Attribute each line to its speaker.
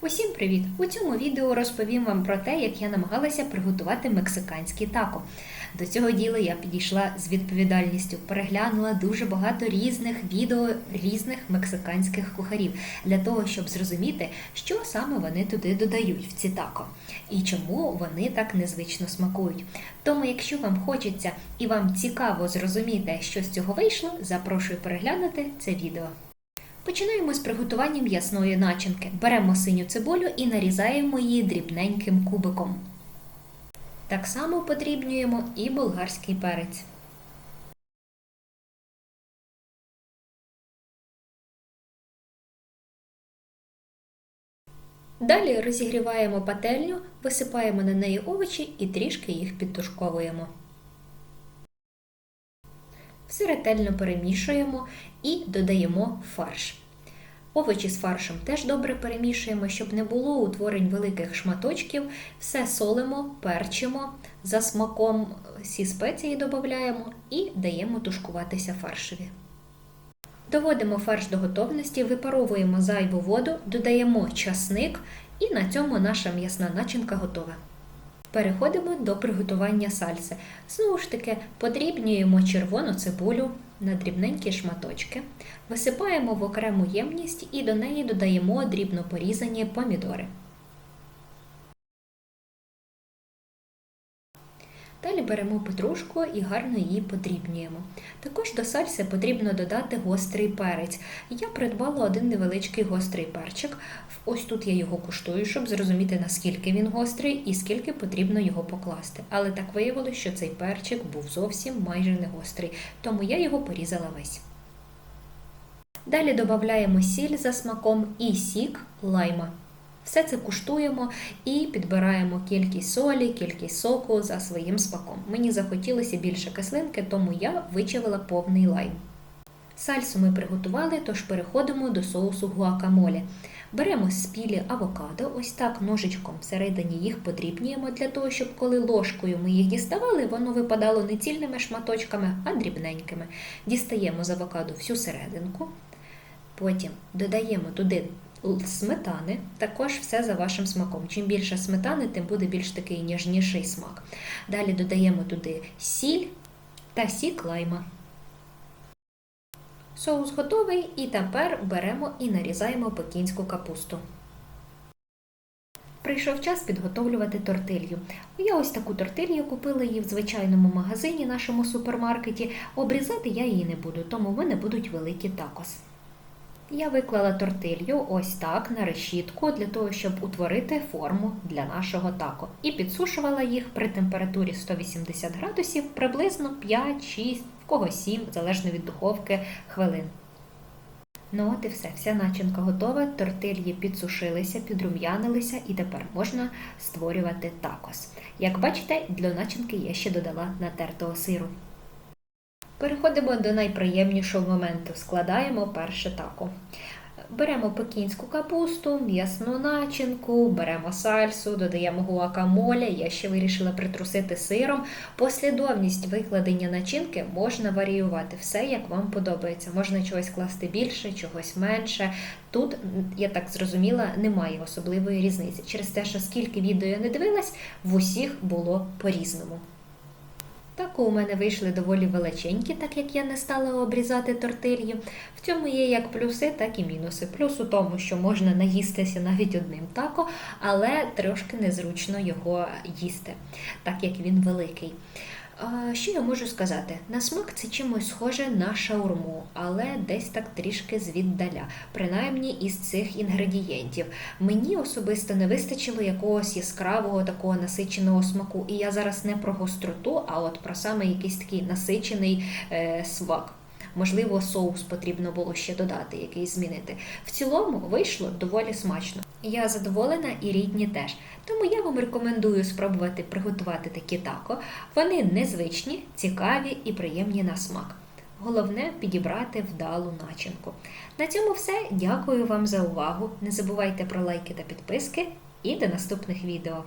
Speaker 1: Усім привіт! У цьому відео розповім вам про те, як я намагалася приготувати мексиканські тако. До цього діла я підійшла з відповідальністю, переглянула дуже багато різних відео різних мексиканських кухарів для того, щоб зрозуміти, що саме вони туди додають в ці тако і чому вони так незвично смакують. Тому, якщо вам хочеться і вам цікаво зрозуміти, що з цього вийшло, запрошую переглянути це відео. Починаємо з приготування м'ясної начинки. Беремо синю цибулю і нарізаємо її дрібненьким кубиком. Так само подрібнюємо і болгарський перець. Далі розігріваємо пательню, висипаємо на неї овочі і трішки їх підтушковуємо. Все ретельно перемішуємо і додаємо фарш. Овочі з фаршем теж добре перемішуємо, щоб не було утворень великих шматочків. Все солимо, перчимо, за смаком всі спеції додаємо і даємо тушкуватися фаршеві. Доводимо фарш до готовності, випаровуємо зайву воду, додаємо часник і на цьому наша м'ясна начинка готова. Переходимо до приготування сальси. Знову ж таки, подрібнюємо червону цибулю на дрібненькі шматочки, висипаємо в окрему ємність і до неї додаємо дрібно порізані помідори. Далі беремо петрушку і гарно її подрібнюємо. Також до сальси потрібно додати гострий перець. Я придбала один невеличкий гострий перчик. Ось тут я його куштую, щоб зрозуміти, наскільки він гострий і скільки потрібно його покласти. Але так виявилося, що цей перчик був зовсім майже не гострий, тому я його порізала весь. Далі додаємо сіль за смаком і сік лайма. Все це куштуємо і підбираємо кількість солі, кількість соку за своїм смаком. Мені захотілося більше кислинки, тому я вичавила повний лайм. Сальсу ми приготували, тож переходимо до соусу гуакамолі. Беремо спілі авокадо, ось так ножичком всередині їх подрібнюємо для того, щоб коли ложкою ми їх діставали, воно випадало не цільними шматочками, а дрібненькими. Дістаємо з авокадо всю серединку, потім додаємо туди сметани, також все за вашим смаком. Чим більше сметани, тим буде більш такий ніжніший смак. Далі додаємо туди сіль та сік лайма. Соус готовий, і тепер беремо і нарізаємо пекінську капусту. Прийшов час підготовлювати тортилью. Я ось таку тортилью купила її в звичайному магазині, нашому супермаркеті. Обрізати я її не буду, тому в мене будуть великі такос. Я виклала тортилью ось так на решітку для того, щоб утворити форму для нашого тако. І підсушувала їх при температурі 180 градусів приблизно 5-6, в кого 7, залежно від духовки, хвилин. Ну от і все, вся начинка готова, тортильї підсушилися, підрум'янилися і тепер можна створювати такос. Як бачите, для начинки я ще додала натертого сиру. Переходимо до найприємнішого моменту. Складаємо перше тако. Беремо пекінську капусту, м'ясну начинку, беремо сальсу, додаємо гуакамоле. Я ще вирішила притрусити сиром. Послідовність викладення начинки можна варіювати все, як вам подобається. Можна чогось класти більше, чогось менше. Тут, я так зрозуміла, немає особливої різниці. Через те, що скільки відео я не дивилась, в усіх було по-різному. Так у мене вийшли доволі величенькі, так як я не стала обрізати тортилью. В цьому є як плюси, так і мінуси. Плюс у тому, що можна наїстися навіть одним тако, але трошки незручно його їсти, так як він великий. Що я можу сказати? На смак це чимось схоже на шаурму, але десь так трішки звіддаля, принаймні із цих інгредієнтів. Мені особисто не вистачило якогось яскравого такого насиченого смаку. І я зараз не про гостроту, а от про саме якийсь такий насичений е, смак. Можливо, соус потрібно було ще додати, якийсь змінити. В цілому вийшло доволі смачно. Я задоволена і рідні теж. Тому я вам рекомендую спробувати приготувати такі тако. Вони незвичні, цікаві і приємні на смак. Головне підібрати вдалу начинку. На цьому все. Дякую вам за увагу. Не забувайте про лайки та підписки і до наступних відео.